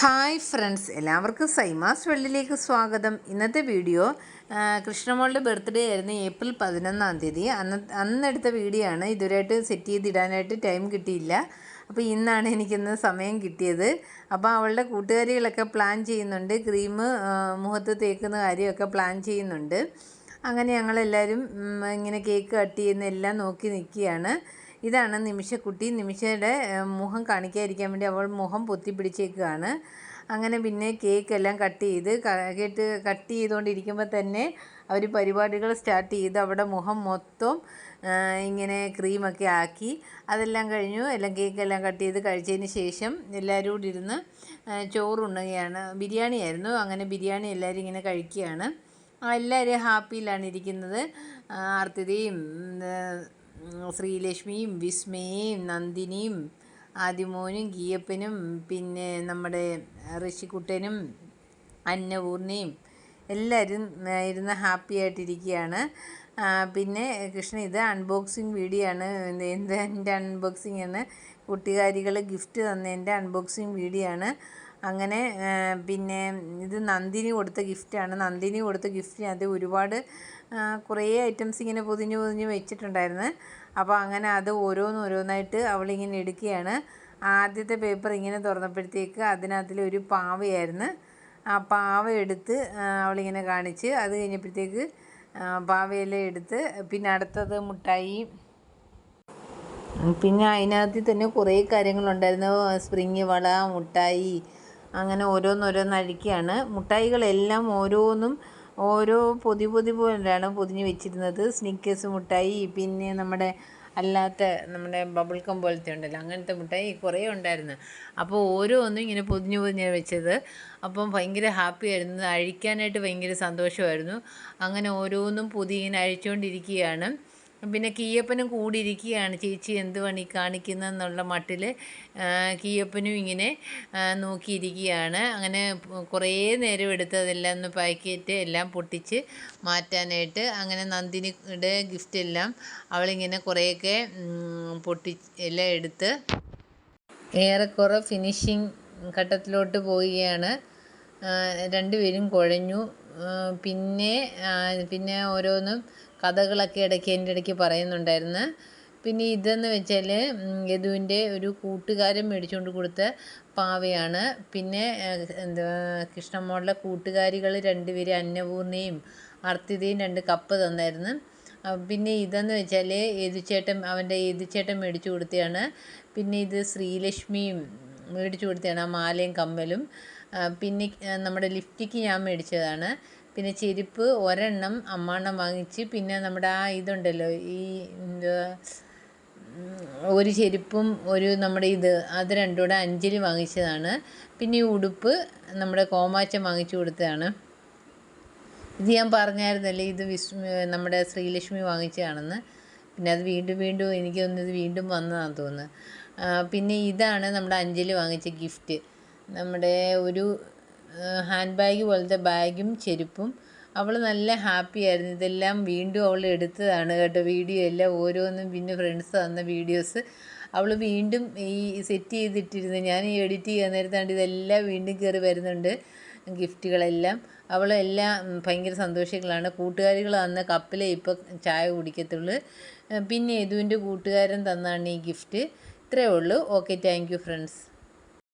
Hi friends എല്ലാവർക്കും സൈമാസ് വെള്ളിലേക്ക് സ്വാഗതം. ഇന്നത്തെ വീഡിയോ കൃഷ്ണമോളുടെ ബർത്ത്ഡേ ആയിരുന്നു ഏപ്രിൽ പതിനൊന്നാം തീയതി. അന്ന് അന്നെടുത്ത വീഡിയോ ആണ്. ഇതുവരെയായിട്ട് സെറ്റ് ചെയ്തിടാനായിട്ട് ടൈം കിട്ടിയില്ല. അപ്പോൾ ഇന്നാണ് എനിക്കിന്ന് സമയം കിട്ടിയത്. അപ്പോൾ അവളുടെ കൂട്ടുകാരികളൊക്കെ പ്ലാൻ ചെയ്യുന്നുണ്ട്. ക്രീം മുഖത്ത് തേക്കുന്ന കാര്യമൊക്കെ പ്ലാൻ ചെയ്യുന്നുണ്ട്. അങ്ങനെ ഞങ്ങളെല്ലാവരും ഇങ്ങനെ കേക്ക് കട്ട് ചെയ്യുന്ന എല്ലാം നോക്കി നിൽക്കുകയാണ്. ഇതാണ് നിമിഷക്കുട്ടി. നിമിഷയുടെ മുഖം കാണിക്കാതിരിക്കാൻ വേണ്ടി അവൾ മുഖം പൊത്തി പിടിച്ചേക്കുകയാണ് അങ്ങനെ പിന്നെ കേക്ക് എല്ലാം കട്ട് ചെയ്ത് കേട്ട് കട്ട് ചെയ്തുകൊണ്ടിരിക്കുമ്പോൾ തന്നെ അവർ പരിപാടികൾ സ്റ്റാർട്ട് ചെയ്ത് അവിടെ മുഖം മൊത്തം ഇങ്ങനെ ക്രീമൊക്കെ ആക്കി. അതെല്ലാം കഴിഞ്ഞു. എല്ലാം കേക്കെല്ലാം കട്ട് ചെയ്ത് കഴിച്ചതിന് ശേഷം എല്ലാവരും കൂടി ഇരുന്ന് ചോറുണ്ണുകയാണ്. ബിരിയാണി ആയിരുന്നു. അങ്ങനെ ബിരിയാണി എല്ലാവരും ഇങ്ങനെ കഴിക്കുകയാണ്. എല്ലാവരും ഹാപ്പിയിലാണ് ഇരിക്കുന്നത്. ആർത്തിഥിയും ശ്രീലക്ഷ്മിയും വിസ്മയും നന്ദിനിയും ആദിമോനും ഗീയപ്പനും പിന്നെ നമ്മുടെ ഋഷിക്കുട്ടനും അന്നപൂർണയും എല്ലാവരും ഇരുന്ന് ഹാപ്പി ആയിട്ടിരിക്കുകയാണ്. പിന്നെ കൃഷ്ണ ഇത് അൺബോക്സിങ് വീഡിയോ ആണ്. എന്റെ അൺബോക്സിങ് ആണ്. കുട്ടികാരികൾ ഗിഫ്റ്റ് തന്നതിന്റെ അൺബോക്സിങ് വീഡിയോ ആണ്. അങ്ങനെ പിന്നെ ഇത് നന്ദിനി കൊടുത്ത ഗിഫ്റ്റാണ് നന്ദിനി കൊടുത്ത ഗിഫ്റ്റിനകത്ത് ഒരുപാട് കുറേ ഐറ്റംസ് ഇങ്ങനെ പൊതിഞ്ഞ് പൊതിഞ്ഞ് വെച്ചിട്ടുണ്ടായിരുന്നു. അപ്പോൾ അങ്ങനെ അത് ഓരോന്നോരോന്നായിട്ട് അവളിങ്ങനെ എടുക്കുകയാണ്. ആദ്യത്തെ പേപ്പർ ഇങ്ങനെ തുറന്നപ്പോഴത്തേക്ക് അതിനകത്തിൽ ഒരു പാവയായിരുന്നു. ആ പാവ എടുത്ത് അവളിങ്ങനെ കാണിച്ച് അത് കഴിഞ്ഞപ്പോഴത്തേക്ക് പാവയെല്ലാം എടുത്ത് പിന്നെ അടുത്തത് മുട്ടായി പിന്നെ അതിനകത്ത് തന്നെ കുറേ കാര്യങ്ങളുണ്ടായിരുന്നു. സ്പ്രിങ് വള മുട്ടായി അങ്ങനെ ഓരോന്നോരോന്ന് അഴിക്കുകയാണ്. മുട്ടായികളെല്ലാം ഓരോന്നും ഓരോ പൊതി പൊതി പോലെയാണ് പൊതിഞ്ഞ് വെച്ചിരുന്നത്. സ്നിക്കേഴ്സ് മുട്ടായി പിന്നെ നമ്മുടെ അല്ലാത്ത നമ്മുടെ ബബിൾക്കം പോലത്തെ ഉണ്ടല്ലോ അങ്ങനത്തെ മുട്ടായി കുറേ ഉണ്ടായിരുന്നു. അപ്പോൾ ഓരോന്നും ഇങ്ങനെ പൊതിഞ്ഞ് പൊതിഞ്ഞ് വെച്ചത്. അപ്പം ഭയങ്കര ഹാപ്പി ആയിരുന്നു. അഴിക്കാനായിട്ട് ഭയങ്കര സന്തോഷമായിരുന്നു. അങ്ങനെ ഓരോന്നും പൊതി ഇങ്ങനെ അഴിച്ചുകൊണ്ടിരിക്കുകയാണ് പിന്നെ കീയപ്പനും കൂടിയിരിക്കുകയാണ്. ചേച്ചി എന്ത് പണി കാണിക്കുന്നെന്നുള്ള മട്ടിൽ കീയപ്പനും ഇങ്ങനെ നോക്കിയിരിക്കുകയാണ്. അങ്ങനെ കുറേ നേരം എടുത്ത് അതെല്ലാം ഒന്ന് പാക്കറ്റ് എല്ലാം പൊട്ടിച്ച് മാറ്റാനായിട്ട് അങ്ങനെ നന്ദിനിയുടെ ഗിഫ്റ്റ് എല്ലാം അവളിങ്ങനെ കുറേയൊക്കെ പൊട്ടി എല്ലാം എടുത്ത് ഏറെക്കുറെ ഫിനിഷിങ് ഘട്ടത്തിലോട്ട് പോവുകയാണ്. രണ്ടുപേരും കുഴഞ്ഞു. പിന്നെ പിന്നെ ഓരോന്നും കഥകളൊക്കെ ഇടയ്ക്ക് എന്റെ ഇടയ്ക്ക് പറയുന്നുണ്ടായിരുന്നു. പിന്നെ ഇതെന്ന് വെച്ചാൽ യദുവിന്റെ ഒരു കൂട്ടുകാരൻ മേടിച്ചുകൊണ്ട് കൊടുത്ത പാവയാണ്. പിന്നെ എന്താ കൃഷ്ണമോളുടെ കൂട്ടുകാരികൾ രണ്ടുപേരും അന്നപൂർണയും അർത്തിതയും രണ്ട് കപ്പ് തന്നായിരുന്നു. പിന്നെ ഇതെന്ന് വെച്ചാൽ ഏതുച്ചേട്ടൻ അവന്റെ ഏതുച്ചേട്ടൻ മേടിച്ചു കൊടുത്തതാണ് പിന്നെ ഇത് ശ്രീലക്ഷ്മിയും മേടിച്ചു കൊടുത്തതാണ് ആ മാലയും കമ്മലും. പിന്നെ നമ്മുടെ ലിഫ്റ്റിക്ക് ഞാൻ മേടിച്ചതാണ്. പിന്നെ ചെരുപ്പ് ഒരെണ്ണം അമ്മാണ്ണം വാങ്ങിച്ച് പിന്നെ നമ്മുടെ ആ ഇതുണ്ടല്ലോ ഈ എന്തുവാ ഒരു ചെരുപ്പും ഒരു നമ്മുടെ ഇത് അത് രണ്ടും കൂടെ അഞ്ചിൽ വാങ്ങിച്ചതാണ്. പിന്നെ ഈ ഉടുപ്പ് നമ്മുടെ കോമാച്ചൻ വാങ്ങിച്ചു കൊടുത്തതാണ്. ഇത് ഞാൻ പറഞ്ഞായിരുന്നല്ലേ ഇത് വിസ്മ നമ്മുടെ ശ്രീലക്ഷ്മി വാങ്ങിച്ചതാണെന്ന്. പിന്നെ അത് വീണ്ടും വീണ്ടും എനിക്ക് തോന്നുന്നു ഇത് വീണ്ടും വന്നതാണെന്ന് തോന്നുന്നു. പിന്നെ ഇതാണ് നമ്മുടെ അഞ്ജലി വാങ്ങിച്ച ഗിഫ്റ്റ്. നമ്മുടെ ഒരു ഹാൻഡ് ബാഗ് പോലത്തെ ബാഗും ചെരുപ്പും. അവൾ നല്ല ഹാപ്പി ആയിരുന്നു. ഇതെല്ലാം വീണ്ടും അവൾ എടുത്തതാണ് കേട്ടോ വീഡിയോ എല്ലാം. ഓരോന്നും പിന്നെ ഫ്രണ്ട്സ് തന്ന വീഡിയോസ്. അവൾ വീണ്ടും ഈ സെറ്റ് ചെയ്തിട്ടിരുന്നു. ഞാൻ ഈ എഡിറ്റ് ചെയ്യാൻ നേരത്താണ്ട് ഇതെല്ലാം വീണ്ടും കയറി വരുന്നുണ്ട് ഗിഫ്റ്റുകളെല്ലാം. അവളെല്ലാം ഭയങ്കര സന്തോഷികളാണ് കൂട്ടുകാരികൾ തന്ന കപ്പിലേ ഇപ്പോൾ ചായ കുടിക്കത്തുള്ളൂ. പിന്നെ യദുവിന്റെ കൂട്ടുകാരൻ തന്നാണ് ഈ ഗിഫ്റ്റ്. ഇത്രയേ ഉള്ളൂ. Okay thank friends.